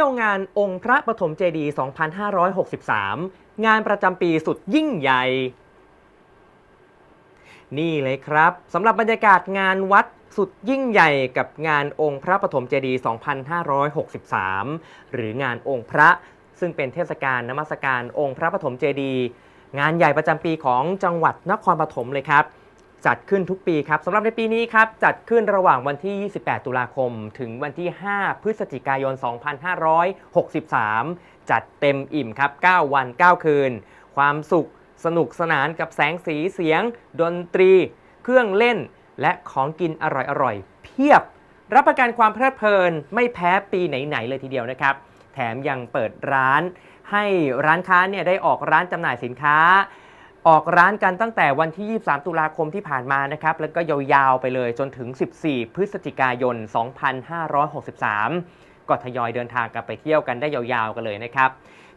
ที่ยวงานองค์พระปฐมเจดีย์2563 งานประจำปีสุดยิ่งใหญ่ นี่เลยครับสำหรับบรรยากาศงานวัดสุดยิ่งใหญ่กับงานองค์พระปฐมเจดีย์2563 หรืองานองค์พระซึ่งเป็นเทศกาลนมัสการองค์พระปฐมเจดีย์งานใหญ่ประจำปีของจังหวัดนครปฐมเลยครับ จัดขึ้นทุกปีครับสำหรับในปีนี้ครับจัดขึ้นระหว่างวันที่ 28 ตุลาคม ถึงวันที่ 5 พฤศจิกายน 2563 จัดเต็มอิ่มครับ 9 วัน 9 คืน ความสุขสนุกสนานกับแสงสีเสียง ดนตรี เครื่องเล่น และของกินอร่อยๆ เพียบ รับประกันความเพลิดเพลินไม่แพ้ปีไหนๆเลยทีเดียวนะครับ แถมยังเปิดร้าน ให้ร้านค้าเนี่ยได้ออกร้านจำหน่ายสินค้า ออกร้านกันตั้งแต่วันที่ 23 ตุลาคมที่ผ่านมานะครับ แล้วก็ยาวๆไปเลยจนถึง 14 พฤศจิกายน 2563 ก็ทยอยเดินทางกันไปเที่ยวกันได้ยาวๆกันเลยนะครับ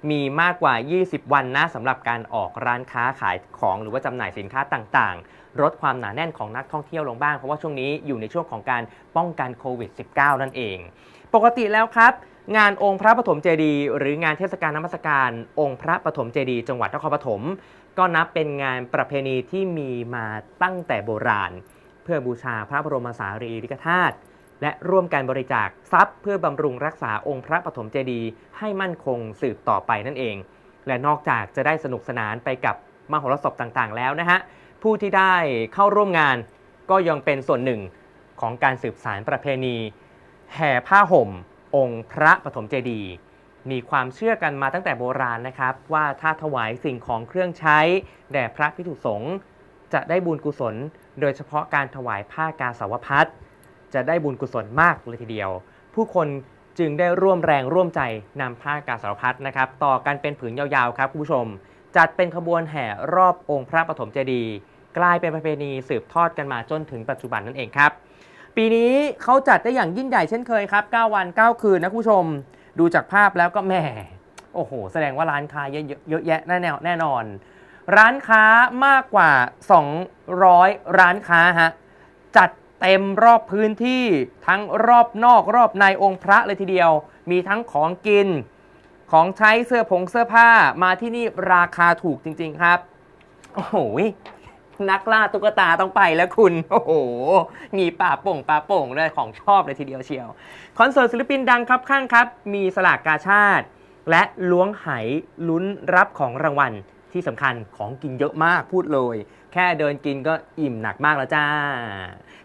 มีมากกว่า 20 วันนะสำหรับการออกร้านค้าขายของหรือว่าจำหน่ายสินค้าต่างๆ ลดความหนาแน่นของนักท่องเที่ยวลงบ้าง เพราะว่าช่วงนี้อยู่ในช่วงของการป้องกันโควิด -19 นั่นเอง ปกติแล้วครับงานองค์พระปฐมเจดีย์หรืองานเทศกาลนมัสการ องค์พระปฐมเจดีย์จังหวัดนครปฐม ก็นับเป็นงานประเพณีที่มีมาตั้งแต่โบราณ เพื่อบูชาพระบรมสารีริกธาตุและร่วมการบริจาคทรัพย์ เพื่อบำรุงรักษาองค์พระปฐมเจดีย์ให้มั่นคงสืบต่อไปนั่นเอง และนอกจากจะได้สนุกสนานไปกับมหรสพต่างๆ แล้วนะฮะผู้ที่ได้เข้าร่วมงานก็ยังเป็นส่วนหนึ่งของการสืบสารประเพณี แห่ผ้าห่ม องค์พระปฐมเจดีย์ มีความเชื่อกันมาตั้งแต่โบราณนะครับ ว่าถ้าถวายสิ่งของเครื่องใช้ แด่พระภิกษุสงฆ์จะได้บุญกุศล โดยเฉพาะการถวายผ้ากาสาวพัดจะได้บุญกุศลมากเลยทีเดียว ผู้คนจึงได้ร่วมแรงร่วมใจนำผ้ากาสาวพัดนะครับ ต่อกันเป็นผืนยาวๆครับคุณผู้ชม จัดเป็นขบวนแห่รอบองค์พระปฐมเจดีย์กลายเป็นประเพณีสืบทอดกันมาจนถึงปัจจุบันนั่นเองครับ ปีนี้เขาจัดได้อย่างยิ่งใหญ่เช่นเคยครับ 9 วัน 9 คืนนะคุณผู้ชม ดูจากภาพแล้วก็แหมโอ้โห แสดงว่าร้านค้าเยอะเยอะแยะแน่แน่แน่นอน ร้านค้ามากกว่า 200 ร้านค้าฮะจัดเต็มรอบพื้นที่ทั้งรอบนอกรอบในองค์พระเลยทีเดียว มีทั้งของกิน ของใช้เสื้อผงเสื้อผ้ามาที่นี่ราคาถูกจริง ๆ ครับ โอ้โห นักล่าตุ๊กตาต้องไปแล้วคุณ โอ้โห มีป่าโป่งป่าโป่งเลยของชอบเลยทีเดียวเชียว คอนเสิร์ตศิลปินดังครับข้างครับ มีสลากกาชาติ และล้วงไหลุ้นรับของรางวัลที่สำคัญของกินเยอะมากพูดเลย แค่เดินกินก็อิ่มหนักมากแล้วจ้า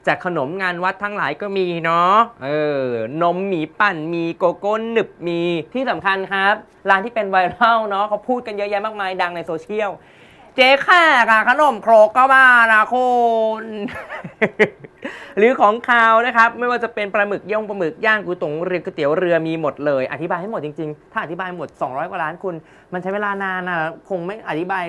จากขนมงานวัดทั้งหลายก็มีเนาะเออนมหมีปั่นมีโกโก้หนึบมีที่สำคัญครับ ร้านที่เป็นไวรัลเนาะเขาพูดกันเยอะแยะมากมายดังในโซเชียล เจ๊แขกอะขนมโครกก็บ้านะคุณหรือของคาวนะครับ ไม่ว่าจะเป็นปลาหมึกย่างปลาหมึกย่างก๋วยตงเรือก๋วยเตี๋ยวเรือมีหมดเลย อธิบายให้หมดจริงๆ ถ้าอธิบายหมด 200 กว่าล้านคุณ มันใช้เวลานานนะคงไม่อธิบาย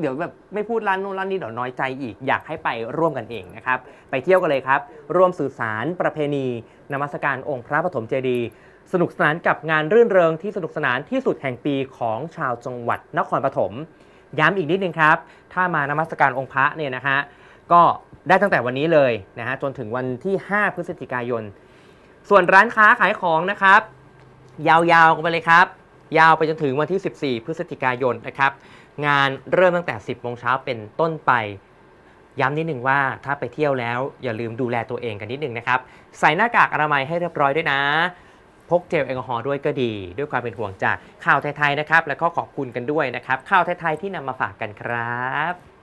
เดี๋ยวแบบไม่พูดร้านนู้นร้านนี้เดี๋ยวน้อยใจอีกอยากให้ไปร่วมกันเองนะครับ ไปเที่ยวกันเลยครับ ร่วมสื่อสารประเพณีนมัสการองค์พระปฐมเจดีย์สนุกสนานกับงานรื่นเริงที่สนุกสนานที่สุดแห่งปีของชาวจังหวัดนครปฐม ย้ำอีกนิดนึงครับ ถ้ามานมัสการองค์พระเนี่ยนะฮะก็ได้ตั้งแต่วันนี้เลยนะฮะจนถึงวันที่ 5 พฤศจิกายน ส่วนร้านค้าขายของนะครับ ยาวๆกันไปเลยครับ ยาวไปจนถึงวันที่ 14 พฤศจิกายนนะครับ งานเริ่มตั้งแต่ 10โมงเช้าเป็นต้นไป ย้ำนิดหนึ่งว่าถ้าไปเที่ยวแล้วอย่าลืมดูแลตัวเองกันนิดหนึ่งนะครับ ใส่หน้ากากอนามัยให้เรียบร้อยด้วยนะ พกเจลแอลกอฮอล์ด้วยก็ดี ด้วยความเป็นห่วงจากข่าวไทยๆนะครับ แล้วก็ขอบคุณกันด้วยนะครับข่าวไทยๆที่นำมาฝากกันครับ